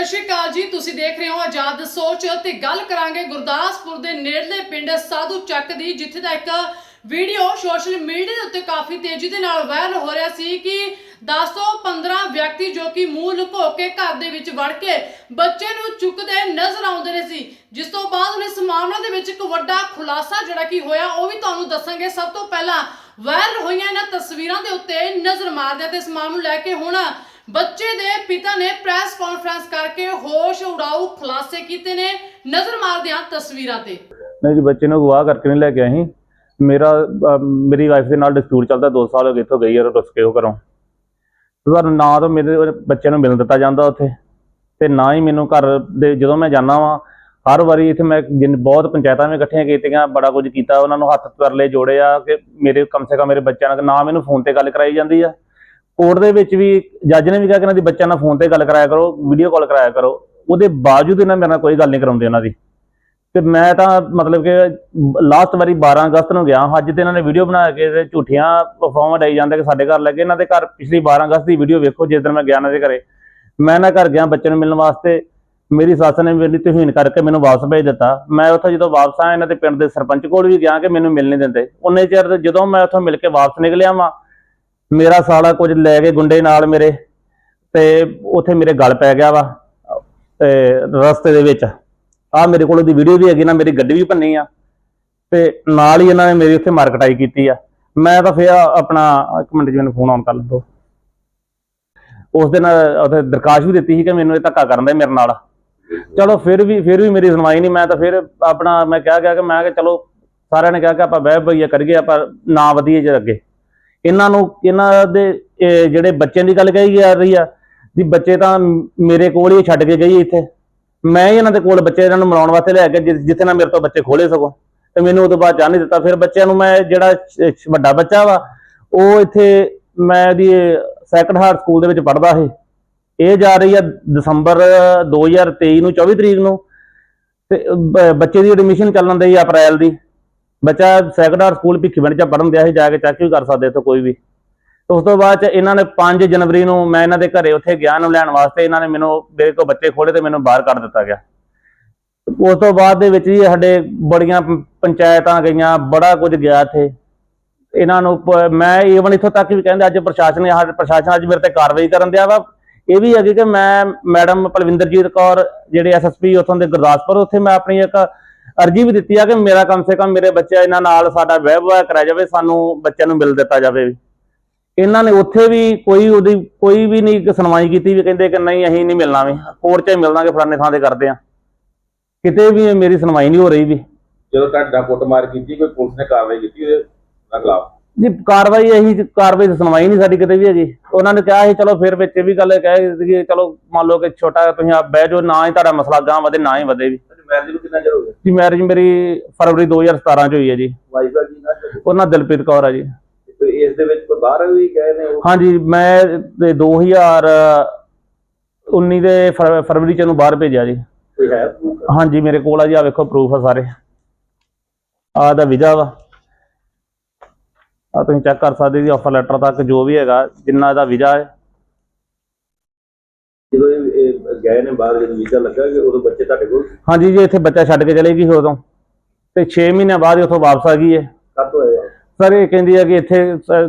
ਸਤਿ ਸ਼੍ਰੀ ਅਕਾਲ ਜੀ, ਤੁਸੀਂ ਦੇਖ ਰਹੇ ਹੋ ਆਜ਼ਾਦ ਸੋਚ ਤੇ ਗੱਲ ਕਰਾਂਗੇ ਗੁਰਦਾਸਪੁਰ ਦੇ ਨੇੜਲੇ ਪਿੰਡ ਸਾਧੂ ਚੱਕ ਦੀ, ਜਿੱਥੇ ਦਾ ਇੱਕ ਵੀਡੀਓ ਸੋਸ਼ਲ ਮੀਡੀਆ ਦੇ ਉੱਤੇ ਕਾਫੀ ਤੇਜ਼ੀ ਦੇ ਨਾਲ ਵਾਇਰਲ ਹੋ ਰਿਹਾ ਸੀ ਕਿ 10 ਤੋਂ 15 ਵਿਅਕਤੀ ਜੋ ਕਿ ਮੂੰਹ ਲੁਕੋ ਕੇ ਘਰ ਦੇ ਵਿੱਚ ਵੜ ਕੇ ਬੱਚੇ ਨੂੰ ਚੁੱਕਦੇ ਨਜ਼ਰ ਆਉਂਦੇ ਨੇ ਸੀ। ਜਿਸ ਤੋਂ ਬਾਅਦ ਹੁਣ ਇਸ ਮਾਮਲੇ ਦੇ ਵਿੱਚ ਇੱਕ ਵੱਡਾ ਖੁਲਾਸਾ ਜਿਹੜਾ ਕਿ ਹੋਇਆ, ਉਹ ਵੀ ਤੁਹਾਨੂੰ ਦੱਸਾਂਗੇ। ਸਭ ਤੋਂ ਪਹਿਲਾਂ ਵਾਇਰਲ ਹੋਈਆਂ ਇਹਨਾਂ ਤਸਵੀਰਾਂ ਦੇ ਉੱਤੇ ਨਜ਼ਰ ਮਾਰਦੇ ਤੇ ਇਸ ਮਾਮਲੇ ਨੂੰ ਲੈ ਕੇ ਹੁਣ ਬੱਚੇ ਦੇ ਪਿਤਾ ਨੇ ਪ੍ਰੈਸ ਕਾਨਫਰੰਸ ਕਰਕੇ ਹੋਸ਼ ਉਡਾਊ ਖੁਲਾਸੇ ਕੀਤੇ ਨੇ ਨਜ਼ਰ ਮਾਰਦੇ ਹਾਂ ਤਸਵੀਰਾਂ ਤੇ। ਨਹੀਂ ਜੀ ਬੱਚੇ ਨੂੰ ਅਗਵਾ ਕਰਕੇ ਨਹੀਂ ਲੈ ਕੇ ਆਏ ਸੀ ਮੇਰਾ ਅਹ, ਮੇਰੀ ਵਾਈਫ ਦੇ ਨਾਲ ਡਿਸਪਿਊਟ ਚੱਲਦਾ 2 ਸਾਲ ਹੋ ਗਏ ਇੱਥੋਂ ਗਈ ਯਾਰ ਰੁੱਸ ਕੇ ਉਹ ਘਰੋਂ। ਪਰ ਨਾ ਤਾਂ ਮੇਰੇ ਬੱਚੇ ਨੂੰ ਮਿਲਣ ਦਿੱਤਾ ਜਾਂਦਾ ਉੱਥੇ। ਤੇ ਨਾ ਹੀ ਮੈਨੂੰ ਘਰ ਦੇ ਜਦੋਂ ਮੈਂ ਜਾਂਦਾ ਵਾਂ ਹਰ ਵਾਰੀ ਇੱਥੇ ਮੈਂ ਜਿੰਨ ਬਹੁਤ ਪੰਚਾਇਤਾਂ ਵਿੱਚ ਇਕੱਠੀਆਂ ਕੀਤੀਆਂ ਬੜਾ ਕੁਝ ਕੀਤਾ ਉਹਨਾਂ ਨੂੰ ਹੱਥ ਤਰਲੇ ਜੋੜੇ ਆ ਕਿ ਮੇਰੇ ਕਮ ਸੇ ਕਮ ਮੇਰੇ ਬੱਚਿਆਂ ਨਾਲ ਨਾ ਮੈਨੂੰ ਫੋਨ ਤੇ ਗੱਲ ਕਰਾਈ ਜਾਂਦੀ ਆ। ਕੋਰਟ ਦੇ ਵਿੱਚ ਵੀ ਜੱਜ ਨੇ ਵੀ ਕਿਹਾ ਕਿ ਇਹਨਾਂ ਦੀ ਬੱਚਿਆਂ ਨਾਲ ਫੋਨ ਤੇ ਗੱਲ ਕਰਾਇਆ ਕਰੋ ਵੀਡੀਓ ਕਾਲ ਕਰਾਇਆ ਕਰੋ। ਉਹਦੇ ਬਾਵਜੂਦ ਇਹਨਾਂ ਮੇਰੇ ਨਾਲ ਕੋਈ ਗੱਲ ਨਹੀਂ ਕਰਾਉਂਦੇ ਉਹਨਾਂ ਦੀ। ਤੇ ਮੈਂ ਤਾਂ ਮਤਲਬ ਕਿ ਲਾਸਟ ਵਾਰੀ 12 ਅਗਸਤ ਨੂੰ ਗਿਆ। ਅੱਜ ਤੇ ਇਹਨਾਂ ਨੇ ਵੀਡੀਓ ਬਣਾ ਕੇ ਤੇ ਝੂਠੀਆਂ ਅਫਵਾਹਾਂ ਡਾਈ ਜਾਂਦੇ ਕਿ ਸਾਡੇ ਘਰ ਲੱਗੇ ਇਹਨਾਂ ਦੇ ਘਰ ਪਿਛਲੀ 12 ਅਗਸਤ ਦੀ ਵੀਡੀਓ ਵੇਖੋ, ਜਿਸ ਦਿਨ ਮੈਂ ਗਿਆ ਇਹਨਾਂ ਦੇ ਘਰੇ। ਮੈਂ ਨਾ ਘਰ ਗਿਆ ਬੱਚੇ ਨੂੰ ਮਿਲਣ ਵਾਸਤੇ। ਮੇਰੀ ਸੱਸ ਨੇ ਮੇਰੀ ਤੋਹੀਨ ਕਰਕੇ ਮੈਨੂੰ ਵਾਪਸ ਭੇਜ ਦਿੱਤਾ। ਮੈਂ ਉੱਥੋਂ ਜਦੋਂ ਵਾਪਸ ਆਇਆ, ਇਹਨਾਂ ਦੇ ਪਿੰਡ ਦੇ ਸਰਪੰਚ ਕੋਲ ਵੀ ਗਿਆ ਕਿ ਮੈਨੂੰ ਮਿਲ ਨਹੀਂ ਦਿੰਦੇ। ਉਹਨੇ ਚਿਰ ਜਦੋਂ ਮੈਂ ਉੱਥੋਂ ਮਿਲ ਕੇ ਵਾਪਸ ਨਿਕਲਿਆ ਵਾਂ ਮੇਰਾ ਸਾਲਾ ਕੁਝ ਲੈ ਕੇ ਗੁੰਡੇ ਨਾਲ ਮੇਰੇ ਤੇ ਉੱਥੇ ਮੇਰੇ ਗਲ ਪੈ ਗਿਆ ਵਾ, ਤੇ ਰਸਤੇ ਦੇ ਵਿੱਚ। ਆ ਮੇਰੇ ਕੋਲ ਉਹਦੀ ਵੀਡੀਓ ਵੀ ਹੈਗੀ ਨਾ, ਮੇਰੀ ਗੱਡੀ ਵੀ ਭੰਨੀ ਆ। ਤੇ ਨਾਲ ਹੀ ਇਹਨਾਂ ਨੇ ਮੇਰੀ ਉੱਥੇ ਮਾਰਕਟਾਈ ਕੀਤੀ ਆ। ਮੈਂ ਤਾਂ ਫਿਰ ਆਪਣਾ ਇੱਕ ਮਿੰਟ ਜੀ, ਮੈਨੂੰ ਫੋਨ ਆਨ ਕਰ ਲਓ ਉਸ ਦਿਨ ਉਹਦੇ ਦਰਖਾਸਤ ਵੀ ਦਿੱਤੀ ਸੀ ਕਿ ਮੈਨੂੰ ਇਹ ਧੱਕਾ ਕਰਨ ਦਾ ਮੇਰੇ ਨਾਲ। ਚਲੋ ਫਿਰ ਵੀ ਫਿਰ ਵੀ ਮੇਰੀ ਸੁਣਵਾਈ ਨਹੀਂ। ਮੈਂ ਤਾਂ ਫਿਰ ਆਪਣਾ, ਮੈਂ ਕਿਹਾ ਗਿਆ ਕਿ ਮੈਂ ਕਿਹਾ ਚਲੋ, ਸਾਰਿਆਂ ਨੇ ਕਿਹਾ ਕਿ ਆਪਾਂ ਬਹਿ ਬਈਆ ਕਰੀਏ, ਆਪਾਂ ਨਾ ਵਧੀਏ ਜੇ ਅੱਗੇ। ਇਹਨਾਂ ਨੂੰ, ਇਹਨਾਂ ਦੇ ਜਿਹੜੇ ਬੱਚਿਆਂ ਦੀ ਗੱਲ ਕਹੀ ਜਾ ਰਹੀ ਆ, ਵੀ ਬੱਚੇ ਤਾਂ ਮੇਰੇ ਕੋਲ ਹੀ ਛੱਡ ਕੇ ਗਈ ਇੱਥੇ। ਮੈਂ ਹੀ ਇਹਨਾਂ ਦੇ ਕੋਲ ਬੱਚੇ ਇਹਨਾਂ ਨੂੰ ਮਿਲਾਉਣ ਵਾਸਤੇ ਲੈ ਕੇ ਜਿ- ਜਿੱਥੇ ਨਾ ਮੇਰੇ ਤੋਂ ਬੱਚੇ ਖੋਲੇ ਸਗੋਂ ਤੇ ਮੈਨੂੰ ਉਦੋਂ ਬਾਅਦ ਜਾਣ ਨਹੀਂ ਦਿੱਤਾ। ਫਿਰ ਬੱਚਿਆਂ ਨੂੰ ਮੈਂ ਜਿਹੜਾ ਵੱਡਾ ਬੱਚਾ ਵਾ, ਉਹ ਇੱਥੇ ਮੈਂ ਉਹਦੀ ਸੈਕੰਡ ਹਾਰਟ ਸਕੂਲ ਦੇ ਵਿੱਚ ਪੜ੍ਹਦਾ ਸੀ। ਇਹ ਜਾ ਰਹੀ ਆ ਦਸੰਬਰ 2023 ਨੂੰ 24 ਤਰੀਕ ਨੂੰ। ਤੇ ਬ- ਬੱਚੇ ਦੀ ਐਡਮਿਸ਼ਨ ਚੱਲਣ ਦੀ ਆ ਅਪ੍ਰੈਲ ਦੀ। ਬੱਚਾ ਸੈਕੰਡ ਹਾਰਟ ਸਕੂਲ ਭਿੱਖੀਵਿੰਡ ਚ ਪੜ੍ਹਨ ਦਿਆ ਸੀ, ਜਾ ਕੇ ਚੈੱਕ ਵੀ ਕਰ ਸਕਦੇ ਇੱਥੋਂ ਕੋਈ ਵੀ। ਉਸ ਤੋਂ ਬਾਅਦ ਚ ਇਹਨਾਂ ਨੇ 5 ਜਨਵਰੀ ਨੂੰ ਮੈਂ ਇਹਨਾਂ ਦੇ ਘਰੇ ਉੱਥੇ ਗਿਆ ਨੂੰ ਲੈਣ ਵਾਸਤੇ, ਇਹਨਾਂ ਨੇ ਮੈਨੂੰ ਮੇਰੇ ਕੋਲ ਬੱਚੇ ਖੋਲੇ ਤੇ ਮੈਨੂੰ ਬਾਹਰ ਕੱਢ ਦਿੱਤਾ ਗਿਆ। ਉਸ ਤੋਂ ਬਾਅਦ ਦੇ ਵਿੱਚ ਜੀ ਸਾਡੇ ਬੜੀਆਂ ਪੰਚਾਇਤਾਂ ਗਈਆਂ, ਬੜਾ ਕੁਝ ਗਿਆ ਇੱਥੇ। ਇਹਨਾਂ ਨੂੰ ਮੈਂ ਈਵਨ ਇੱਥੋਂ ਤੱਕ ਵੀ ਕਹਿੰਦੇ, ਅੱਜ ਪ੍ਰਸ਼ਾਸਨ ਨੇ ਪ੍ਰਸ਼ਾਸਨ ਅੱਜ ਮੇਰੇ ਤੇ ਕਾਰਵਾਈ ਕਰਨ ਦਿਆ ਵਾ। ਇਹ ਵੀ ਹੈਗੀ ਕਿ ਮੈਂ ਮੈਡਮ ਪਲਵਿੰਦਰਜੀਤ ਕੌਰ, ਜਿਹੜੇ ਐਸਐਸਪੀ ਉੱਥੋਂ ਦੇ ਗੁਰਦਾਸਪੁਰ, ਉੱਥੇ ਮੈਂ ਆਪਣੀ ਇੱਕ ਅਰਜੀ ਵੀ ਦਿੱਤੀ ਆ ਕਿ ਮੇਰਾ ਕਮ ਸੇ ਕਮ ਮੇਰੇ ਬੱਚੇ ਇਹਨਾਂ ਨਾਲ ਸਾਡਾ ਵਿਵਹਾਰ ਕਰਾਇਆ ਜਾਵੇ ਸਾਨੂੰ ਬੱਚਿਆਂ ਨੂੰ ਮਿਲ ਦਿੱਤਾ ਜਾਵੇ ਇਹਨਾਂ ਨੇ ਉੱਥੇ ਵੀ ਕੋਈ ਉਹਦੀ ਕੋਈ ਵੀ ਨਹੀਂ ਸੁਣਵਾਈ ਕੀਤੀ ਵੀ ਕਹਿੰਦੇ ਕਿ ਨਹੀਂ ਅਸੀਂ ਨਹੀਂ ਮਿਲਣਾ ਵੀ। ਕੋਰਟ 'ਚ ਹੀ ਮਿਲਾਂਗੇ ਫਲਾਣੇ ਥਾਂ ਤੇ ਕਰਦੇ ਆ। ਕਿਤੇ ਵੀ ਮੇਰੀ ਸੁਣਵਾਈ ਨਹੀਂ ਹੋ ਰਹੀ ਵੀ। ਜਦੋਂ ਤੁਹਾਡਾ ਕੁੱਟਮਾਰ ਕੀਤੀ ਕੋਈ ਪੁਲਿਸ ਨੇ ਕਾਰਵਾਈ ਕੀਤੀ ਉਹਦੇ ਖਿਲਾਫ? ਜੀ ਕਾਰਵਾਈ ਇਹੀ ਕਾਰਵਾਈ ਦੀ ਸੁਣਵਾਈ ਨਹੀਂ ਸਾਡੀ ਕਿਤੇ ਵੀ ਹੈ ਜੀ ਉਹਨਾਂ ਨੇ ਕਿਹਾ ਸੀ ਚਲੋ ਫਿਰ ਵਿੱਚ ਇਹ ਵੀ ਗੱਲ ਕਹੇ ਕਿ ਚਲੋ ਮੰਨ ਲਓ ਕਿ ਛੋਟਾ ਤੁਸੀਂ ਆ ਬਹਿ ਜਾਓ ਨਾ ਹੀ ਤੁਹਾਡਾ ਮਸਲਾ ਗਾਂ ਵਧੇ ਨਾ ਹੀ ਵਧੇ ਵੀ। ਮੈਰਿਜ ਨੂੰ ਕਿੰਨਾ ਚਿਰ ਹੋ ਗਿਆ? ਜੀ ਮੈਰਿਜ ਮੇਰੀ ਫਰਵਰੀ 2017 ਚ ਹੋਈ ਹੈ ਜੀ। ਵਾਈਫ ਦਾ ਕੀ ਨਾ ਉਹਨਾਂ ਦਿਲਪ੍ਰੀਤ ਕੌਰ ਆ ਜੀ। ਤੇ ਇਸ ਦੇ ਵਿੱਚ ਕੋਈ ਬਾਹਰ ਵੀ ਗਏ ਨੇ ਉਹ ਹਾਂਜੀ ਮੈਂ ਤੇ 2019 ਦੇ ਫਰ- ਫਰਵਰੀ ਚ ਇਹਨੂੰ ਬਾਹਰ ਭੇਜਿਆ ਜੀ। ਕੋਈ ਹੈ proof? ਹਾਂਜੀ ਮੇਰੇ ਕੋਲ ਆ ਜੀ ਆ ਵੇਖੋ ਪ੍ਰੂਫ ਆ ਸਾਰੇ। ਆ ਦਾ ਵੀਜ਼ਾ ਵਾ। ਆ ਤੁਸੀਂ ਚੈੱਕ ਕਰ ਸਕਦੇ ਜੀ ਆਫਰ ਲੈਟਰ ਤੱਕ ਜੋ ਵੀ ਹੈਗਾ ਜਿੰਨਾ ਇਹਦਾ ਵੀਜ਼ਾ ਹੈ। ਗਏ ਨੇ ਬਾਹਰ ਜਦੋਂ ਵੀਜ਼ਾ ਲੱਗਾ ਕਿ ਉਦੋਂ ਬੱਚੇ ਤੁਹਾਡੇ ਕੋਲ? ਹਾਂਜੀ ਜੀ ਇੱਥੇ ਬੱਚਾ ਛੱਡ ਕੇ ਚਲੇ ਗਈ ਉਦੋਂ। ਤੇ 6 ਮਹੀਨਿਆਂ ਬਾਅਦ ਉੱਥੋਂ ਵਾਪਸ ਆ ਗਈ ਹੈ ਕਦ ਹੋਏ ਆ? ਸਰ ਇਹ ਕਹਿੰਦੀ ਹੈ ਕਿ ਇੱਥੇ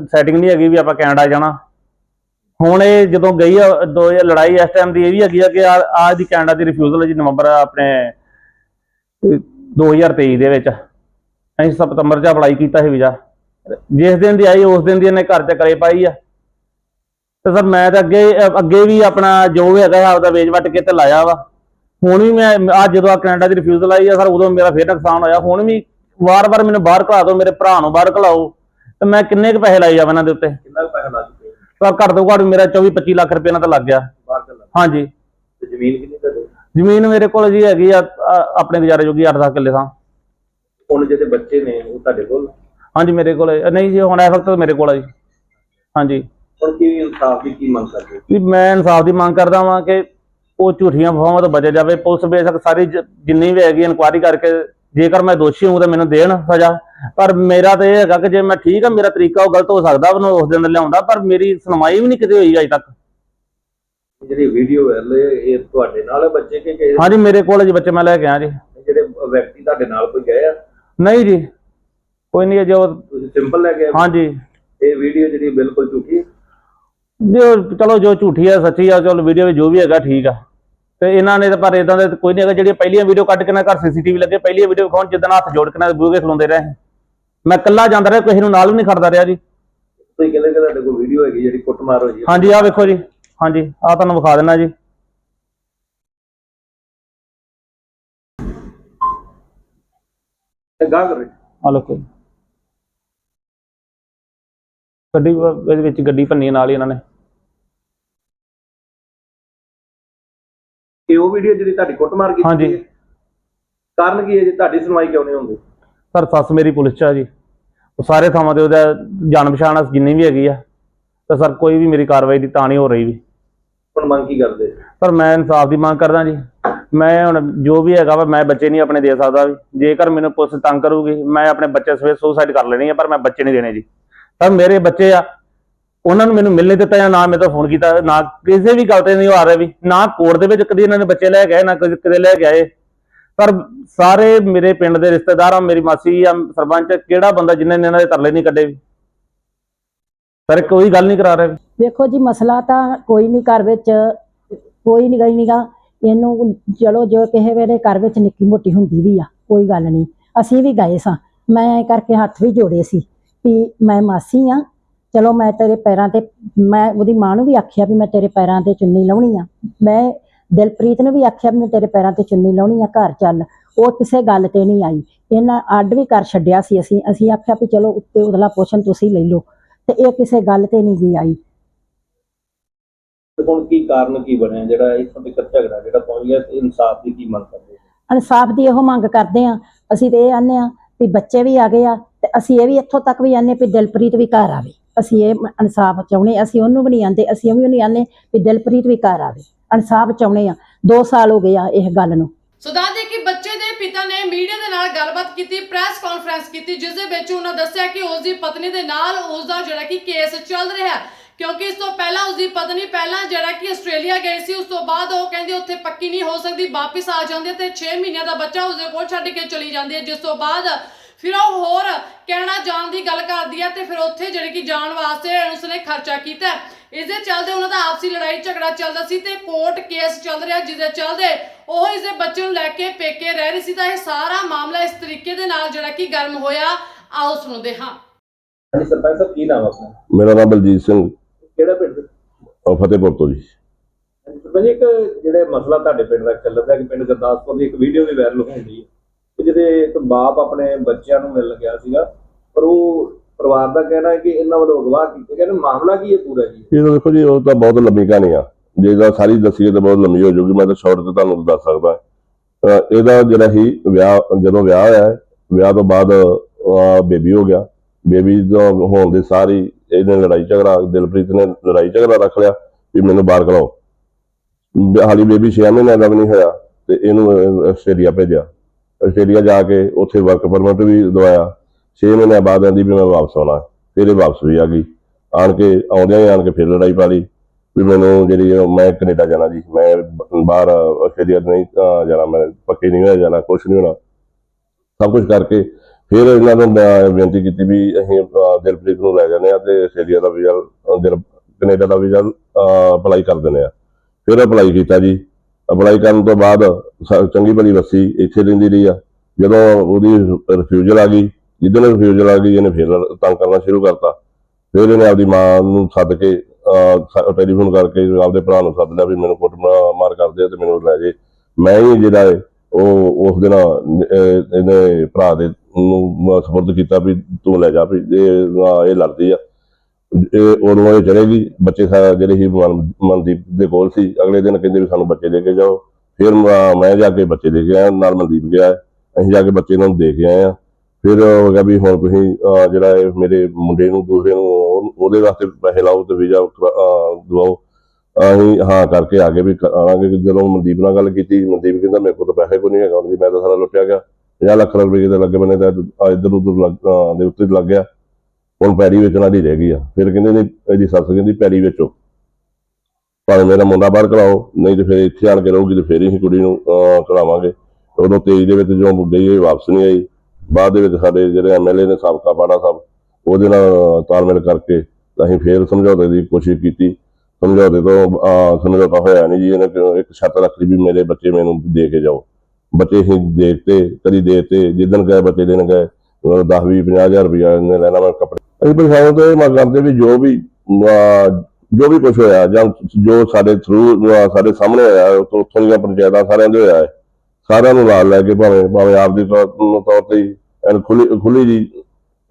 ਸੈਟਿੰਗ ਨਹੀਂ ਹੈਗੀ ਵੀ ਆਪਾਂ ਕੈਨੇਡਾ ਜਾਣਾ। ਹੁਣ ਇਹ ਜਦੋਂ ਗਈ ਆ ਦੋ ਲੜਾਈ ਇਸ ਟਾਈਮ ਦੀ ਇਹ ਵੀ ਹੈਗੀ ਆ ਕਿ ਆ ਦੀ ਕੈਨੇਡਾ ਦੀ ਰਿਫਿਊਜ਼ਲ ਜੀ ਨਵੰਬਰ ਆਪਣੇ ਅਹ, 2023 ਦੇ ਵਿੱਚ। ਅਸੀਂ ਸਤੰਬਰ 'ਚ ਅਪਲਾਈ ਕੀਤਾ ਸੀ ਵੀਜ਼ਾ। ਜਿਸ ਦਿਨ ਦੀ ਆਈ ਉਸ ਦਿਨ ਦੀ ਇਹਨੇ ਘਰ 'ਚ ਕਰੇ ਪਾਈ ਆ। ਤੇ ਸਰ ਮੈਂ ਤਾਂ ਅੱਗੇ ਅੱਗੇ ਵੀ ਆਪਣਾ ਜੋ ਵੀ ਹੈਗਾ ਆਪਦਾ ਵੇਚ ਵੱਟ ਕੇ ਤੇ ਲਾਇਆ ਵਾ। ਹੁਣ ਵੀ ਮੈਂ ਆ ਜਦੋਂ ਆ ਕੈਨੇਡਾ ਦੀ ਰਿਫਿਊਜ਼ਲ ਆਈ ਆ ਸਰ ਉਦੋਂ ਮੇਰਾ ਫੇਰ ਨੁਕਸਾਨ ਹੋਇਆ। ਹੁਣ ਵੀ ਵਾਰ-ਵਾਰ ਮੈਨੂੰ ਬਾਹਰ ਘਲਾ ਦਿਓ ਮੇਰੇ ਭਰਾ ਨੂੰ ਬਾਹਰ ਘਲਾਓ ਤੇ ਮੈਂ ਕਿੰਨੇ ਕੁ ਪੈਸੇ ਲਾਈ ਜਾਵਾਂ ਇਹਨਾਂ ਦੇ ਉੱਤੇ? ਕਿੰਨਾ ਕੁ ਪੈਸਾ ਲੱਗ ਚੁੱਕਿਆ ਤਾਂ ਘੱਟ ਤੋਂ ਘੱਟ ਮੇਰਾ 24-25 ਲੱਖ ਰੁਪਏ ਨਾਲ ਤਾਂ ਲੱਗ ਗਿਆ। ਬਾਹਰ ਹਾਂਜੀ। ਤੇ ਜ਼ਮੀਨ ਕਿੰਨੀ ਤੁਹਾਡੇ? ਜ਼ਮੀਨ ਮੇਰੇ ਕੋਲ ਜੀ ਹੈਗੀ ਆ ਆ, ਆਪਣੇ ਗੁਜ਼ਾਰੇ ਜੋਗੀ 8-10 ਕਿੱਲੇ ਥਾਂ ਹੁਣ ਜਿਹੜੇ ਬੱਚੇ ਨੇ ਉਹ ਤੁਹਾਡੇ ਕੋਲ? ਹਾਂਜੀ ਮੇਰੇ ਕੋਲ। ਨਹੀਂ ਜੀ ਹੁਣ ਇਸ ਵਕਤ ਮੇਰੇ ਕੋਲ ਹੈ ਜੀ। ਹਾਂਜੀ। ਹੁਣ ਕੀ ਇਨਸਾਫ ਦੀ ਕੀ ਮੰਗ ਕਰਦੇ ਹੋ? ਵੀ ਮੈਂ ਇਨਸਾਫ ਦੀ ਮੰਗ ਕਰਦਾ ਵਾਂ ਕਿ ਉਹ ਝੂਠੀਆਂ ਅਫਵਾਹਾਂ ਤੋਂ ਬਚਿਆ ਜਾਵੇ। ਪੁਲਿਸ ਬੇਸ਼ੱਕ ਸਾਰੀ ਜ- ਜਿੰਨੀ ਵੀ ਹੈਗੀ ਇਨਕੁਆਇਰੀ ਕਰਕੇ ਜੇਕਰ ਮੈਂ ਦੋਸ਼ੀ ਹਾਂ ਤਾਂ ਮੈਨੂੰ ਦੇਣ ਸਜ਼ਾ। ਪਰ ਮੇਰਾ ਤਾਂ ਇਹ ਹੈਗਾ ਕਿ ਜੇ ਮੈਂ ਠੀਕ ਆ ਮੇਰਾ ਤਰੀਕਾ ਉਹ ਗਲਤ ਹੋ ਸਕਦਾ ਉਹਨੂੰ ਉਸ ਦਿਨ ਲਿਆਉਂਦਾ ਪਰ ਮੇਰੀ ਸੁਣਵਾਈ ਵੀ ਨਹੀਂ ਕਿਤੇ ਹੋਈ ਅਜੇ ਤੱਕ। ਜਿਹੜੀ ਵੀਡੀਓ ਹੈ ਇਹ ਤੁਹਾਡੇ ਨਾਲ ਹੈ ਬੱਚੇ ਕਿ ਕਿ ਹਾਂਜੀ ਮੇਰੇ ਕੋਲ ਜੀ ਬੱਚੇ ਮੈਂ ਲੈ ਕੇ ਆਇਆ ਜੀ। ਜਿਹੜੇ ਵਿਅਕਤੀ ਤੁਹਾਡੇ ਨਾਲ ਕੋਈ ਗਏ ਆ? ਨਹੀਂ ਜੀ ਕੋਈ ਨਹੀਂ ਜੋ ਤੁਸੀਂ ਸਿੰਪਲ ਲੈ ਕੇ ਆਏ? ਹਾਂਜੀ। ਇਹ ਵੀਡੀਓ ਜਿਹੜੀ ਬਿਲਕੁਲ ਝੂਠੀ ਹੈ। ਜੋ ਚਲੋ ਜੋ ਝੂਠੀ ਆ ਸੱਚੀ ਆ ਚਲੋ ਵੀਡੀਓ ਵਿੱਚ ਜੋ ਵੀ ਹੈਗਾ ਠੀਕ ਆ। ਤੇ ਇਹਨਾਂ ਨੇ ਤਾਂ ਪਰ ਇਦਾਂ ਦੇ ਕੋਈ ਨਹੀਂ ਹੈਗਾ ਜਿਹੜੀਆਂ ਪਹਿਲੀਆਂ ਵੀਡੀਓ ਕੱਢ ਕੇ ਨਾ ਘਰ ਸੀਸੀਟੀਵੀ ਲੱਗੇ ਪਹਿਲੀਆਂ ਵੀਡੀਓ ਵਿਖਾਉਣ ਜਿੱਦਣ ਹੱਥ ਜੋੜ ਕੇ ਨਾ ਬੂਹੇ ਖਲੋਂਦੇ ਰਹੇ। ਮੈਂ ਇਕੱਲਾ ਜਾਂਦਾ ਰਿਹਾ ਕਿਸੇ ਨੂੰ ਨਾਲ ਵੀ ਨਹੀਂ ਖੜਦਾ ਰਿਹਾ ਜੀ। ਤੁਸੀਂ ਕਹਿੰਦੇ ਕਿ ਤੁਹਾਡੇ ਕੋਲ ਵੀਡੀਓ ਹੈਗੀ ਜਿਹੜੀ ਕੁੱਟਮਾਰ ਹੋਈ ਹੈ। ਹਾਂਜੀ ਆਹ ਵੇਖੋ ਜੀ ਹਾਂਜੀ ਆਹ ਤੁਹਾਨੂੰ ਵਿਖਾ ਦਿੰਦਾ ਜੀ। ਤੇ ਗਾਹ ਕਰ ਆਹ ਲੋ ਕੋਈ ਗੱਡੀ ਇਹਦੇ ਵਿੱਚ ਗੱਡੀ ਭੰਨੀ ਨਾਲ ਹੀ ਇਹਨਾਂ ਨੇ। ਕਿ ਉਹ ਵੀਡੀਓ ਜਿਹੜੀ ਤੁਹਾਡੀ ਕੁੱਟਮਾਰ ਕੀਤੀ ਹਾਂਜੀ। ਹੈ ਕਾਰਨ ਕੀ ਹੈ ਜੀ? ਤੁਹਾਡੀ ਸੁਣਵਾਈ ਕਿਉਂ ਨਹੀਂ ਹੁੰਦੀ? ਸਰ ਸੱਸ ਮੇਰੀ ਪੁਲਿਸ ਚ ਆ ਜੀ। ਉਹ ਸਾਰੇ ਥਾਵਾਂ ਤੇ ਉਹਦਾ ਜਾਣ ਪਛਾਣ ਆ ਜਿੰਨੀ ਵੀ ਹੈਗੀ ਆ। ਤੇ ਸਰ ਕੋਈ ਵੀ ਮੇਰੀ ਕਾਰਵਾਈ ਦੀ ਤਾਂ ਨਹੀਂ ਹੋ ਰਹੀ ਵੀ। ਹੁਣ ਮੰਗ ਕੀ ਕਰਦੇ? ਪਰ ਮੈਂ ਇਨਸਾਫ ਦੀ ਮੰਗ ਕਰਦਾ ਜੀ। ਮੈਂ ਹੁਣ ਜੋ ਵੀ ਹੈਗਾ ਵਾ ਮੈਂ ਬੱਚੇ ਨਹੀਂ ਆਪਣੇ ਦੇ ਸਕਦਾ ਵੀ। ਜੇਕਰ ਮੈਨੂੰ ਪੁਲਿਸ ਤੰਗ ਕਰੂਗੀ ਮੈਂ ਆਪਣੇ ਬੱਚੇ ਸਵੇਰ ਸੁਸਾਈਡ ਕਰ ਲੈਣੀ ਆ ਪਰ ਮੈਂ ਬੱਚੇ ਨਹੀਂ ਦੇਣੇ ਜੀ। ਪਰ ਮੇਰੇ ਬੱਚੇ ਆ ਉਹਨਾਂ ਨੂੰ ਮੈਨੂੰ ਮਿਲਣੇ ਦਿੱਤਾ ਜਾਂ ਨਾ ਮੇਰੇ ਤੋਂ ਫੋਨ ਕੀਤਾ, ਨਾ ਕਿਸੇ ਵੀ ਗੱਲ ਤੇ ਨਹੀਂ ਉਹ ਆ ਰਹੇ ਵੀ, ਨਾ ਕੋਰਟ ਦੇ ਵਿੱਚ ਕਦੀ ਇਹਨਾਂ ਨੇ ਬੱਚੇ ਲੈ ਕੇ ਨਾ ਕਦੇ ਕਦੇ ਲੈ ਕੇ ਪਰ ਸਾਰੇ ਮੇਰੇ ਪਿੰਡ ਦੇ ਰਿਸ਼ਤੇਦਾਰ ਆ, ਮੇਰੀ ਮਾਸੀ ਆ, ਸਰਪੰਚ, ਕਿਹੜਾ ਬੰਦਾ ਜਿਨ੍ਹਾਂ ਨੇ ਇਹਨਾਂ ਦੇ ਤਰਲੇ ਨਹੀਂ ਕੱਢੇ ਪਰ ਕੋਈ ਗੱਲ ਨਹੀਂ ਕਰਾ ਰਹੇ ਵੇਖੋ ਜੀ, ਮਸਲਾ ਤਾਂ ਕੋਈ ਨਹੀਂ ਘਰ ਵਿੱਚ, ਕੋਈ ਨਹੀਂ ਗਈ ਨਹੀਂਗਾ ਇਹਨੂੰ ਚਲੋ, ਜੋ ਕਿਸੇ ਵੇਲੇ ਘਰ ਵਿੱਚ ਨਿੱਕੀ ਮੋਟੀ ਹੁੰਦੀ ਵੀ ਆ, ਕੋਈ ਗੱਲ ਨਹੀਂ। ਅਸੀਂ ਵੀ ਗਏ ਸਾਂ। ਮੈਂ ਕਰਕੇ ਹੱਥ ਵੀ ਜੋੜੇ ਸੀ ਵੀ ਮੈਂ ਮਾਸੀ ਆ ਚਲੋ ਮੈਂ ਤੇਰੇ ਪੈਰਾਂ ਤੇ ਮੈਂ ਉਹਦੀ ਮਾਂ ਨੂੰ ਵੀ ਆਖਿਆ ਵੀ ਮੈਂ ਤੇਰੇ ਪੈਰਾਂ ਤੇ ਚੁੰਨੀ ਲਾਉਣੀ ਆ। ਮੈਂ ਦਿਲਪ੍ਰੀਤ ਨੂੰ ਵੀ ਆਖਿਆ ਵੀ ਮੈਂ ਤੇਰੇ ਪੈਰਾਂ ਤੇ ਚੁੰਨੀ ਲਾਉਣੀ ਆ ਘਰ ਚੱਲ। ਉਹ ਕਿਸੇ ਗੱਲ ਤੇ ਨਹੀਂ ਆਈ। ਇਹਨਾਂ ਅੱਡ ਵੀ ਕਰ ਛੱਡਿਆ ਸੀ ਅਸੀਂ। ਅਸੀਂ ਆਖਿਆ ਵੀ ਚਲੋ ਉੱਤੇ ਉਦਲਾ ਪੋਸ਼ਨ ਤੁਸੀਂ ਲੈ ਲਓ। ਤੇ ਇਹ ਕਿਸੇ ਗੱਲ ਤੇ ਨਹੀਂ ਗਈ ਆਈ। ਤੇ ਹੁਣ ਕੀ ਕਾਰਨ ਕੀ ਬਣਿਆ? ਜਿਹੜਾ ਇੱਥੋਂ ਤੱਕ ਝਗੜਾ ਜਿਹੜਾ ਪਹੁੰਚ ਗਿਆ ਤੇ ਇਨਸਾਫ ਦੀ ਕੀ ਮੰਗ ਕਰਦੇ ਇਨਸਾਫ ਦੀ ਇਹੋ ਮੰਗ ਕਰਦੇ ਆ। ਅਸੀਂ ਤੇ ਇਹ ਆਨੇ ਆ ਵੀ ਬੱਚੇ ਵੀ ਆ ਗਏ ਆ ਤੇ ਅਸੀਂ ਇਹ ਵੀ ਇੱਥੋਂ ਤੱਕ ਵੀ ਆਨੇ ਵੀ ਦਿਲਪ੍ਰੀਤ ਵੀ ਘਰ ਆਵੇ। ਅਸੀਂ ਇਹ ਇਨਸਾਫ ਚਾਹੁੰਦੇ ਅਸੀਂ ਉਹਨੂੰ ਵੀ ਨਹੀਂ ਆਂਦੇ, ਅਸੀਂ ਵੀ ਨਹੀਂ ਆਨੇ ਵੀ ਦਿਲਪ੍ਰੀਤ ਵੀ ਘਰ ਆਵੇ। ਇਨਸਾਫ ਚਾਹੁੰਦੇ ਆ 2 ਸਾਲ ਹੋ ਗਏ ਆ ਇਹ ਗੱਲ ਨੂੰ। ਸੋ ਦੱਸਦੇ ਕਿ ਬੱਚੇ ਦੇ ਪਿਤਾ ਨੇ ਮੀਡੀਆ ਦੇ ਨਾਲ ਗੱਲਬਾਤ ਕੀਤੀ, ਪ੍ਰੈਸ ਕਾਨਫਰੰਸ ਕੀਤੀ, ਜਿਸ ਦੇ ਵਿੱਚ ਉਹਨਾਂ ਦੱਸਿਆ ਕਿ ਉਸ ਦੀ ਪਤਨੀ ਦੇ ਨਾਲ ਉਸ ਦਾ ਜਿਹੜਾ ਕਿ ਕੇਸ ਚੱਲ ਰਿਹਾ ਹੈ। ਕਿਉਂਕਿ ਇਸ ਤੋਂ ਪਹਿਲਾਂ ਉਸ ਦੀ ਪਤਨੀ ਪਹਿਲਾਂ ਜਿਹੜਾ ਕਿ ਆਸਟ੍ਰੇਲੀਆ ਗਈ ਸੀ, ਉਸ ਤੋਂ ਬਾਅਦ ਉਹ ਕਹਿੰਦੇ ਉੱਥੇ ਪੱਕੀ ਨਹੀਂ ਹੋ ਸਕਦੀ, ਵਾਪਸ ਆ ਜਾਂਦੇ ਤੇ 6 ਮਹੀਨਿਆਂ ਦਾ ਬੱਚਾ ਉਸਦੇ ਕੋਲ ਛੱਡ ਕੇ ਚਲੀ ਜਾਂਦੀ ਹੈ। ਜਿਸ ਤੋਂ ਬਾਅਦ ਫਿਰ ਉਹ ਹੋਰ ਕਹਿਣਾ ਜਾਣ ਦੀ ਗੱਲ ਕਰਦੀ ਹੈ ਤੇ ਫਿਰ ਉੱਥੇ ਜਿਹੜੀ ਕਿ ਜਾਣ ਵਾਸਤੇ ਉਸਨੇ ਖਰਚਾ ਕੀਤਾ। ਇਸ ਦੇ ਚੱਲਦੇ ਉਹਨਾਂ ਦਾ ਆਪਸੀ ਲੜਾਈ ਝਗੜਾ ਚੱਲਦਾ ਸੀ ਤੇ ਕੋਰਟ ਕੇਸ ਚੱਲ ਰਿਹਾ ਜਿਸ ਦੇ ਚੱਲਦੇ ਉਹ ਇਸ ਦੇ ਬੱਚੇ ਨੂੰ ਲੈ ਕੇ ਪੇਕੇ ਰਹਿ ਰਹੀ ਸੀ। ਤਾਂ ਇਹ ਸਾਰਾ ਮਾਮਲਾ ਇਸ ਤਰੀਕੇ ਦੇ ਨਾਲ ਜਿਹੜਾ ਕਿ ਗਰਮ ਹੋਇਆ। ਆਓ ਸੁਣਦੇ ਹਾਂ। ਹਾਂਜੀ ਸਰਪੰਚ ਸਾਹਿਬ ਕੀ ਨਾਮ ਆਪਣਾ? ਮੇਰਾ ਨਾਮ ਬਲਜੀਤ ਸਿੰਘ। ਕਿਹੜਾ ਪਿੰਡ? ਦੇ? ਅਹ ਫਤਿਹਪੁਰ ਤੋਂ ਜੀ। ਸਰਪੰਚ ਇੱਕ ਜਿਹੜੇ ਮਸਲਾ ਤੁਹਾਡੇ ਪਿੰਡ ਦਾ ਚੱਲਦਾ ਕਿ ਪਿੰਡ ਗੁਰਦਾਸਪੁਰ ਦੀ ਇੱਕ ਵੀਡੀਓ ਵੀ ਵਾਇਰਲ ਹੁੰਦੀ ਹੈ ਕਿ ਜਿਹਦੇ ਇੱਕ ਬਾਪ ਆਪਣੇ ਬੱਚਿਆਂ ਨੂੰ ਮਿਲਣ ਗਿਆ ਸੀਗਾ। ਪਰ ਉਹ ਪਰਿਵਾਰ ਦਾ ਕਹਿਣਾ ਹੈ ਕਿ ਇਹਨਾਂ ਵੱਲੋਂ ਅਗਵਾ ਕੀਤੇ ਗਏ ਨੇ ਮਾਮਲਾ ਕੀ ਹੈ ਪੂਰਾ ਜੀ? ਇਹ ਤਾਂ ਦੇਖੋ ਜੀ, ਉਹ ਤਾਂ ਬਹੁਤ ਲੰਮੀ ਕਹਾਣੀ ਆ। ਜੇ ਇਹਦਾ ਸਾਰੀ ਦੱਸੀਏ ਤਾਂ ਬਹੁਤ ਲੰਮੀ ਹੋ ਜਾਊਗੀ, ਮੈਂ ਤਾਂ ਸ਼ਾਰਟ ਤੇ ਤੁਹਾਨੂੰ ਦੱਸ ਸਕਦਾ। ਇਹਦਾ ਜਿਹੜਾ ਹੀ ਵਿਆਹ, ਜਦੋਂ ਵਿਆਹ ਹੋਇਆ, ਵਿਆਹ ਤੋਂ ਬਾਅਦ ਬੇਬੀ ਹੋ ਗਿਆ। ਬੇਬੀ ਦਾ ਹੋਣ ਦੇ ਸਾਰੀ ਇਹਨੇ ਲੜਾਈ ਝਗੜਾ, ਦਿਲਪ੍ਰੀਤ ਨੇ ਲੜਾਈ ਝਗੜਾ ਰੱਖ ਲਿਆ ਵੀ ਮੈਨੂੰ ਬਾਹਰ ਕਲਾਓ ਹਾਲੀ ਬੇਬੀ 6 ਮਹੀਨਿਆਂ ਦਾ ਵੀ ਨਹੀਂ ਹੋਇਆ ਤੇ ਇਹਨੂੰ ਆਸਟ੍ਰੇਲੀਆ ਭੇਜਿਆ। ਆਸਟ੍ਰੇਲੀਆ ਜਾ ਕੇ ਉੱਥੇ ਵਰਕ ਪਰਮਿਟ ਵੀ ਦਵਾਇਆ। 6 ਮਹੀਨਿਆਂ ਬਾਅਦ ਆਂਦੀ ਵੀ ਮੈਂ ਵਾਪਸ ਆਉਣਾ। ਫਿਰ ਇਹ ਵਾਪਸ ਵੀ ਆ ਗਈ। ਆਣ ਕੇ ਆਉਂਦਿਆਂ ਹੀ ਆਣ ਕੇ ਫਿਰ ਲੜਾਈ ਪਾ ਲਈ। ਵੀ ਮੈਨੂੰ ਜਿਹੜੀ ਮੈਂ ਕੈਨੇਡਾ ਜਾਣਾ ਜੀ। ਮੈਂ ਬਾਹਰ ਆਸਟ੍ਰੇਲੀਆ ਨਹੀਂ ਜਾਣਾ। ਮੈਂ ਪੱਕੇ ਨਹੀਂ ਹੋਇਆ ਜਾਣਾ ਕੁਛ ਨਹੀਂ ਹੋਣਾ। ਸਭ ਕੁਝ ਕਰਕੇ ਫਿਰ ਇਹਨਾਂ ਨੂੰ ਬੇਨਤੀ ਕੀਤੀ ਵੀ ਅਸੀਂ ਦਿਲਪ੍ਰੀਤ ਨੂੰ ਲੈ ਜਾਂਦੇ ਆ ਤੇ ਆਸਟ੍ਰੇਲੀਆ ਦਾ ਵੀਜ਼ਾ ਅਹ, ਦਿਲ ਕੈਨੇਡਾ ਦਾ ਵੀਜ਼ਾ ਅਪਲਾਈ ਕਰ ਦਿੰਦੇ ਆ ਫਿਰ ਅਪਲਾਈ ਕੀਤਾ ਜੀ। ਅਪਲਾਈ ਕਰਨ ਤੋਂ ਬਾਅਦ ਚੰਗੀ ਭਲੀ ਵਸੀ ਇੱਥੇ ਰਹਿੰਦੀ ਰਹੀ ਆ। ਜਦੋਂ ਉਹਦੀ ਰਿਫਿਊਜ਼ਲ ਆ ਗਈ ਜਿੱਦਣ ਰਿਫਿਊਜ਼ਲ ਆ ਗਈ ਇਹਨੇ ਫਿਰ ਤੰਗ ਕਰਨਾ ਸ਼ੁਰੂ ਕਰਤਾ। ਫਿਰ ਇਹਨੇ ਆਪਦੀ ਮਾਂ ਨੂੰ ਸੱਦ ਕੇ ਟੈਲੀਫੋਨ ਕਰਕੇ ਆਪਦੇ ਭਰਾ ਨੂੰ ਸੱਦ ਲਿਆ ਵੀ ਮੈਨੂੰ ਕੁੱਟ ਮਾਰ ਕਰਦੇ ਤੇ ਮੈਨੂੰ ਲੈ ਜੇ। ਮੈਂ ਹੀ ਜਿਹੜਾ ਹੈ ਉਹ ਉਸ ਦਿਨ ਅਹ, ਇਹਨੇ ਭਰਾ ਦੇ ਨੂੰ ਸਪੁਰਦ ਕੀਤਾ ਵੀ ਤੂੰ ਲੈ ਜਾ ਵੀ ਇਹ ਲੜਦੀ ਆ। ਇਹ ਉਦੋਂ ਇਹ ਚਲੇਗੀ ਬੱਚੇ ਜਿਹੜੇ ਸੀ ਮਨ- ਮਨਦੀਪ ਦੇ ਕੋਲ ਸੀ। ਅਗਲੇ ਦਿਨ ਕਹਿੰਦੇ ਵੀ ਸਾਨੂੰ ਬੱਚੇ ਦੇ ਕੇ ਜਾਓ। ਫਿਰ ਮੈਂ ਜਾ ਕੇ ਬੱਚੇ ਦੇ ਕੇ ਆਇਆ ਨਾਲ ਮਨਦੀਪ ਗਿਆ। ਹੈ। ਅਸੀਂ ਜਾ ਕੇ ਬੱਚੇ ਨੂੰ ਦੇ ਕੇ ਆਏ ਆ। ਫਿਰ ਹੋ ਗਿਆ ਵੀ ਹੁਣ ਤੁਸੀਂ ਜਿਹੜਾ ਇਹ ਮੇਰੇ ਮੁੰਡੇ ਨੂੰ ਦੂਸਰੇ ਨੂੰ ਉਹਦੇ ਵਾਸਤੇ ਪੈਸੇ ਲਾਓ ਤੇ ਵੀਜ਼ਾ ਦਵਾਓ। ਅਸੀਂ ਹਾਂ ਕਰਕੇ ਆ ਗਏ ਵੀ ਕਰਾਂਗੇ ਕਿ ਜਦੋਂ ਮਨਦੀਪ ਨਾਲ ਗੱਲ ਕੀਤੀ ਮਨਦੀਪ ਕਹਿੰਦਾ ਮੇਰੇ ਕੋਲ ਤਾਂ ਪੈਸੇ ਕੋਈ ਨਹੀਂ ਹੈਗਾ ਹੁਣ ਮੈਂ ਤਾਂ ਸਾਰਾ ਲੁੱਟਿਆ ਗਿਆ। 50 ਲੱਖ ਰੁਪਏ ਦੇ ਲੱਗੇ ਬੰਨੇ ਤਾਂ ਇੱਧਰ ਉਧਰ ਲੱਗ ਅਹ, ਦੇ ਉੱਤੇ ਲੱਗ ਗਿਆ। ਹੁਣ ਪੈੜੀ ਵੇਚਣ ਵਾਲੀ ਰਹਿ ਗਈ ਆ। ਫਿਰ ਕਹਿੰਦੇ ਨੇ ਇਹਦੀ ਸੱਸ ਕਹਿੰਦੀ ਪੈੜੀ ਵੇਚੋ। ਭਾਵੇਂ ਮੇਰਾ ਮੁੰਡਾ ਬਾਹਰ ਕਰਾਓ ਨਹੀਂ ਤੇ ਫਿਰ ਇੱਥੇ ਆਣ ਕੇ ਰਹੂਗੀ ਤੇ ਫਿਰ ਹੀ ਕੁੜੀ ਨੂੰ ਅਹ, ਕਰਾਵਾਂਗੇ। ਉਦੋਂ ਤੇਜ਼ ਦੇ ਵਿੱਚ ਜੋ ਗਈ ਇਹ ਵਾਪਸ ਨਹੀਂ ਆਈ। ਬਾਅਦ ਦੇ ਵਿੱਚ ਸਾਡੇ ਜਿਹੜੇ ਐਮਐਲਏ ਨੇ ਸਾਬਕਾ ਬਾੜਾ ਸਾਹਿਬ ਉਹਦੇ ਨਾਲ ਤਾਲਮੇਲ ਕਰਕੇ ਅਸੀਂ ਫੇਰ ਸਮਝੌਤੇ ਦੀ ਕੋਸ਼ਿਸ਼ ਕੀਤੀ। ਸਮਝੌਤੇ ਤੋਂ ਅਹ, ਸਮਝੌਤਾ ਹੋਇਆ ਨਹੀਂ ਜੀ ਇਹਨੇ ਇੱਕ ਸ਼ਰਤ ਰੱਖ ਲਈ ਵੀ ਮੇਰੇ ਬੱਚੇ ਮੈਨੂੰ ਦੇ ਕੇ ਜਾਓ। ਬੱਚੇ ਹੀ ਦੇਤੇ ਕਦੀ ਦੇਤੇ ਜਿੱਦਣ ਗਏ ਬੱਚੇ ਦੇਣ ਗਏ 10 20 50000 ਰੁਪਇਆ ਇਹਨੇ ਲੈਣਾ ਮੈਂ ਕੱਪੜੇ। ਅਸੀਂ ਪ੍ਰਸ਼ਾਸਨ ਤੋਂ ਇਹ ਮੰਗ ਕਰਦੇ ਵੀ ਜੋ ਵੀ ਜੋ ਵੀ ਕੁਝ ਹੋਇਆ ਜਾਂ ਜੋ ਸਾਡੇ ਥਰੂ ਸਾਡੇ ਸਾਹਮਣੇ ਹੋਇਆ ਉੱਥੋਂ ਦੀਆਂ ਪੰਚਾਇਤਾਂ ਸਾਰਿਆਂ ਦੇ ਹੋਇਆ ਹੈ। ਸਾਰਿਆਂ ਨੂੰ ਨਾਲ ਲੈ ਕੇ ਭਾਵੇਂ ਭਾਵੇਂ ਆਪ ਦੀ ਤੌਰ ਤੇ ਖੁੱਲੀ ਖੁੱਲੀ ਜੀ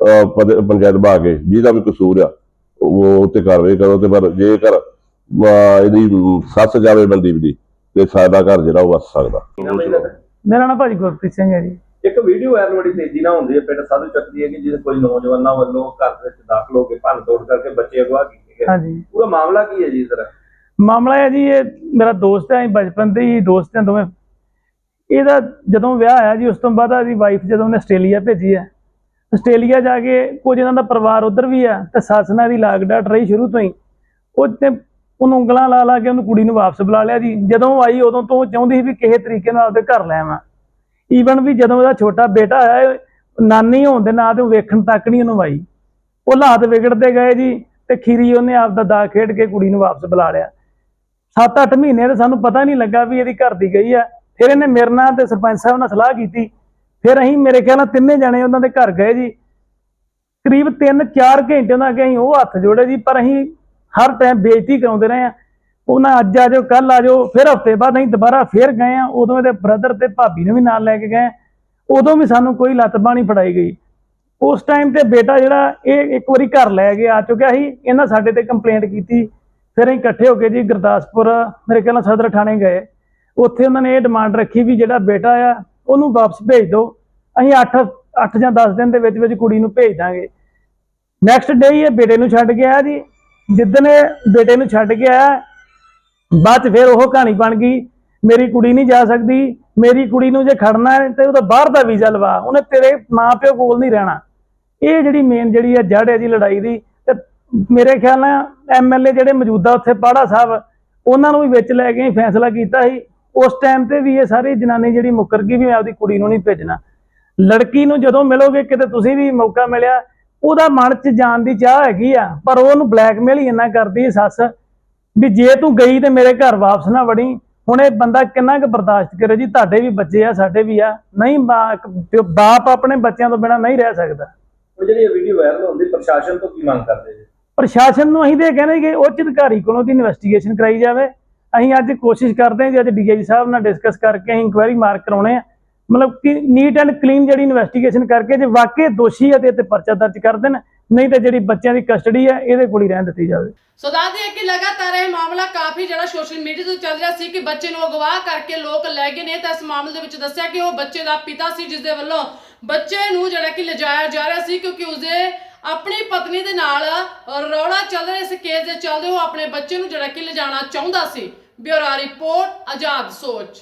ਪੰਚਾਇਤ ਬਾ ਕੇ ਜਿਹਦਾ ਵੀ ਕਸੂਰ ਆ ਉਹ ਉੱਤੇ ਕਾਰਵਾਈ ਕਰੋ ਤੇ ਪਰ ਜੇਕਰ ਇਹਦੀ ਸੱਸ ਜਾਵੇ ਬੰਦੀ ਦੀ ਤੇ ਸਾਡਾ ਘਰ ਜਿਹੜਾ ਉਹ ਵਸ ਸਕਦਾ। ਮੇਰਾ ਨਾਮ ਭਾਜੀ ਗੁਰਪ੍ਰੀਤ ਸਿੰਘ ਹੈ ਜੀ। ਇੱਕ ਵੀਡੀਓ ਵਾਇਰਲ ਬੜੀ ਤੇਜ਼ੀ ਨਾਲ ਹੁੰਦੀ ਹੈ ਪਿੰਡ ਸਾਧੂ ਚੱਕ ਦੀ ਹੈ ਕਿ ਜਿਹਦੇ ਕੋਈ ਨੌਜਵਾਨਾਂ ਵੱਲੋਂ ਘਰ ਦੇ ਵਿੱਚ ਦਾਖਲ ਹੋ ਕੇ ਭੰਨ ਤੋੜ ਕਰਕੇ ਬੱਚੇ ਅਗਵਾ ਕੀਤੇ ਗਏ। ਹਾਂਜੀ। ਪੂਰਾ ਮਾਮਲਾ ਕੀ ਹੈ ਜੀ ਸਰ ਮਾਮਲਾ ਹੈ ਜੀ ਇਹ ਮੇਰਾ ਦੋਸਤ ਹੈ ਬਚਪਨ ਦੇ ਹੀ ਦੋਸਤ ਹਾਂ ਦੋਵੇਂ ਇਹਦਾ ਜਦੋਂ ਵਿਆਹ ਆਇਆ ਜੀ, ਉਸ ਤੋਂ ਬਾਅਦ ਇਹਦੀ ਵਾਈਫ ਜਦੋਂ ਉਹਨੇ ਆਸਟ੍ਰੇਲੀਆ ਭੇਜੀ ਹੈ। ਆਸਟ੍ਰੇਲੀਆ ਜਾ ਕੇ ਕੁਝ ਇਹਨਾਂ ਦਾ ਪਰਿਵਾਰ ਉਧਰ ਵੀ ਆ ਤੇ ਸੱਸ ਨਾਲ ਦੀ ਲਾਗ ਡਾਟ ਰਹੀ ਸ਼ੁਰੂ ਤੋਂ ਹੀ। ਉਹ ਤੇ ਉਹਨੂੰ ਉਂਗਲਾਂ ਲਾ ਲਾ ਕੇ ਉਹਨੂੰ ਕੁੜੀ ਨੂੰ ਵਾਪਸ ਬੁਲਾ ਲਿਆ ਜੀ। ਜਦੋਂ ਆਈ, ਉਦੋਂ ਤੋਂ ਉਹ ਚਾਹੁੰਦੀ ਸੀ ਵੀ ਕਿਸੇ ਤਰੀਕੇ ਨਾਲ ਆਪਦੇ ਘਰ ਲੈ ਆਵਾਂ। ਈਵਨ ਵੀ ਜਦੋਂ ਉਹਦਾ ਛੋਟਾ ਬੇਟਾ ਆਇਆ ਨਾਨੀ ਹੋਣ ਦੇ ਨਾਂ ਤੇ ਉਹ ਵੇਖਣ ਤੱਕ ਨਹੀਂ ਉਹਨੂੰ ਆਈ। ਉਹ ਹਾਲਾਤ ਵਿਗੜਦੇ ਗਏ ਜੀ ਤੇ ਖੀਰੀ ਉਹਨੇ ਆਪਦਾ ਦਾ ਖੇਡ ਕੇ ਕੁੜੀ ਨੂੰ ਵਾਪਸ ਬੁਲਾ ਲਿਆ। 7-8 ਮਹੀਨੇ ਤੇ ਸਾਨੂੰ ਪਤਾ ਨਹੀਂ ਲੱਗਾ ਵੀ ਇਹਦੀ ਘਰ ਦੀ ਗਈ ਆ ਫਿਰ ਇਹਨੇ ਮੇਰੇ ਨਾਲ ਤੇ ਸਰਪੰਚ ਸਾਹਿਬ ਨਾਲ ਸਲਾਹ ਕੀਤੀ। ਫਿਰ ਅਸੀਂ ਮੇਰੇ ਖਿਆਲ ਨਾਲ ਤਿੰਨੇ ਜਣੇ ਉਹਨਾਂ ਦੇ ਘਰ ਗਏ ਜੀ। ਕਰੀਬ 3-4 ਘੰਟੇ ਉਹਨਾਂ ਅੱਗੇ ਅਸੀਂ ਉਹ ਹੱਥ ਜੋੜੇ ਜੀ, ਪਰ ਅਸੀਂ ਹਰ ਟਾਈਮ ਬੇਇੱਜ਼ਤੀ ਕਰਾਉਂਦੇ ਰਹੇ ਆ ਉਹਨਾਂ ਅੱਜ ਆ ਜਾਓ ਕੱਲ ਆ ਜਾਓ, ਫਿਰ ਹਫ਼ਤੇ ਬਾਅਦ ਅਸੀਂ ਦੁਬਾਰਾ ਫੇਰ ਗਏ ਆ ਉਦੋਂ ਇਹਦੇ ਬ੍ਰਦਰ ਤੇ ਭਾਬੀ ਨੂੰ ਵੀ ਨਾਲ ਲੈ ਕੇ ਗਏ ਉਦੋਂ ਵੀ ਸਾਨੂੰ ਕੋਈ ਲੱਤ ਬਾਣੀ ਫੜਾਈ ਗਈ। ਉਸ ਟਾਈਮ ਤੇ ਬੇਟਾ ਜਿਹੜਾ ਇਹ ਇੱਕ ਵਾਰੀ ਘਰ ਲੈ ਕੇ ਆ ਚੁੱਕਿਆ ਸੀ, ਇਹਨਾਂ ਸਾਡੇ ਤੇ ਕੰਪਲੇਂਟ ਕੀਤੀ। ਫਿਰ ਅਸੀਂ ਇਕੱਠੇ ਹੋ ਕੇ ਜੀ ਗੁਰਦਾਸਪੁਰ, ਮੇਰੇ ਖਿਆਲ ਨਾਲ ਸਦਰ ਥਾਣੇ ਗਏ। ਉੱਥੇ ਉਹਨਾਂ ਨੇ ਇਹ ਡਿਮਾਂਡ ਰੱਖੀ ਵੀ ਜਿਹੜਾ ਬੇਟਾ ਆ, ਉਹਨੂੰ ਵਾਪਸ ਭੇਜ ਦਿਓ। ਅਸੀਂ 8 8 ਜਾਂ 10 ਦਿਨ ਦੇ ਵਿੱਚ ਵਿੱਚ ਕੁੜੀ ਨੂੰ ਭੇਜ ਦਾਂਗੇ। ਨੈਕਸਟ ਡੇ ਇਹ ਬੇਟੇ ਨੂੰ ਛੱਡ ਗਿਆ ਜੀ। ਜਿੱਦਣ ਇਹ ਬੇਟੇ ਨੂੰ ਛੱਡ ਗਿਆ, ਬਾਅਦ ਚ ਫਿਰ ਉਹ ਕਹਾਣੀ ਬਣ ਗਈ, ਮੇਰੀ ਕੁੜੀ ਨਹੀਂ ਜਾ ਸਕਦੀ, ਮੇਰੀ ਕੁੜੀ ਨੂੰ ਜੇ ਖੜਨਾ ਹੈ ਤੇ ਉਹਦਾ ਬਾਹਰ ਦਾ ਵੀਜ਼ਾ ਲਵਾ, ਉਹਨੇ ਤੇਰੇ ਮਾਪਿਓ ਕੋਲ ਨਹੀਂ ਰਹਿਣਾ। ਇਹ ਜਿਹੜੀ ਮੇਨ ਜਿਹੜੀ ਹੈ ਜੜ ਹੈ ਜੀ ਲੜਾਈ ਦੀ, ਤੇ ਮੇਰੇ ਖਿਆਲ ਨਾਲ ਐਮਐਲਏ ਜਿਹੜੇ ਮੌਜੂਦਾ ਉੱਥੇ ਪਾੜਾ ਸਾਹਿਬ, ਉਹਨਾਂ ਨੂੰ ਵੀ ਵਿੱਚ ਲੈ ਕੇ ਫੈਸਲਾ ਕੀਤਾ ਸੀ। ਉਸ ਟਾਈਮ ਤੇ ਵੀ ਇਹ ਸਾਰੀ ਜਨਾਨੀ ਜਿਹੜੀ ਮੁੱਕਰ ਗਈ ਵੀ ਮੈਂ ਆਪਦੀ ਕੁੜੀ ਨੂੰ ਨਹੀਂ ਭੇਜਣਾ। ਲੜਕੀ ਨੂੰ ਜਦੋਂ ਮਿਲੋਗੇ ਕਿਤੇ ਤੁਸੀਂ ਵੀ ਮੌਕਾ ਮਿਲਿਆ ਉਹਦਾ ਮਨ 'ਚ ਜਾਣ ਦੀ ਚਾਹ ਹੈਗੀ ਆ ਪਰ ਉਹ ਉਹਨੂੰ ਬਲੈਕਮੇਲ ਹੀ ਇੰਨਾ ਕਰਦੀ ਹੈ ਸੱਸ ਵੀ ਜੇ ਤੂੰ ਗਈ ਤੇ ਮੇਰੇ ਘਰ ਵਾਪਸ ਨਾ ਵੜੀ ਹੁਣ ਇਹ ਬੰਦਾ ਕਿੰਨਾ ਕੁ ਬਰਦਾਸ਼ਤ ਕਰੇ ਜੀ ਤੁਹਾਡੇ ਵੀ ਬੱਚੇ ਆ ਸਾਡੇ ਵੀ ਆ। ਨਹੀਂ ਬਾਪ ਆਪਣੇ ਬੱਚਿਆਂ ਤੋਂ ਬਿਨਾ ਨਹੀਂ ਰਹਿ ਸਕਦਾ। ਉਹ ਜਿਹੜੀ ਇਹ ਵੀਡੀਓ ਵਾਇਰਲ ਹੁੰਦੀ ਪ੍ਰਸ਼ਾਸਨ ਤੋਂ ਕੀ ਮੰਗ ਕਰਦੇ ਜੀ? ਪ੍ਰਸ਼ਾਸਨ ਨੂੰ ਅਸੀਂ ਤੇ ਇਹ ਕਹਿੰਦੇ ਕਿ ਉੱਚ ਅਧਿਕਾਰੀ ਕੋਲੋਂ ਦੀ ਇਨਵੈਸਟੀਗੇਸ਼ਨ ਕਰਾਈ ਜਾਵੇ। ਅਸੀਂ ਅੱਜ ਕੋਸ਼ਿਸ਼ ਕਰਦੇ ਹਾਂ ਜੀ, ਅੱਜ ਡੀਆਈਜੀ ਸਾਹਿਬ ਨਾਲ ਡਿਸਕਸ ਕਰਕੇ ਅਸੀਂ ਇਨਕੁਆਇਰੀ ਮਾਰਕ ਕਰਾਉਣੇ ਆ। ਮਤਲਬ ਕਿ ਨੀਟ ਐਂਡ ਕਲੀਨ ਜਿਹੜੀ ਇਨਵੈਸਟੀਗੇਸ਼ਨ ਕਰਕੇ ਜੇ ਵਾਕਈ ਦੋਸ਼ੀ ਹੈ ਤੇ ਤੇ ਪਰਚਾ ਦਰਜ ਕਰ ਦੇਣ, ਨਹੀਂ ਤੇ ਜਿਹੜੀ ਬੱਚਿਆਂ ਦੀ ਕਸਟਡੀ ਹੈ ਇਹਦੇ ਕੋਲ ਹੀ ਰਹਿਣ ਦਿੱਤੀ ਜਾਵੇ। ਸੋ ਦੱਸਦੇ ਕਿ ਲਗਾਤਾਰ ਇਹ ਮਾਮਲਾ ਕਾਫੀ ਜਿਹੜਾ ਸੋਸ਼ਲ ਮੀਡੀਆ ਤੇ ਚੱਲ ਰਿਹਾ ਸੀ ਕਿ ਬੱਚੇ ਨੂੰ ਅਗਵਾ ਕਰਕੇ ਲੋਕ ਲੈ ਗਏ ਨੇ, ਤਾਂ ਇਸ ਮਾਮਲੇ ਦੇ ਵਿੱਚ ਦੱਸਿਆ ਕਿ ਉਹ ਬੱਚੇ ਦਾ ਪਿਤਾ ਸੀ, ਜਿਸ ਦੇ ਵੱਲੋਂ ਬੱਚੇ ਨੂੰ ਜਿਹੜਾ ਕਿ ਲਿਜਾਇਆ ਜਾ ਰਿਹਾ ਸੀ, ਕਿਉਂਕਿ ਉਸਦੇ ਆਪਣੀ ਪਤਨੀ ਦੇ ਨਾਲ ਰੌਲਾ ਚੱਲ ਰਿਹਾ ਇਸ ਕੇਸ ਦੇ ਚੱਲਦੇ ਉਹ ਆਪਣੇ ਬੱਚੇ ਨੂੰ ਜਿਹੜਾ ਕਿ ਲਿਜਾਣਾ ਚਾਹੁੰਦਾ ਸੀ। ਬਿਊਰੋ ਰਿਪੋਰਟ ਆਜ਼ਾਦ ਸੋਚ।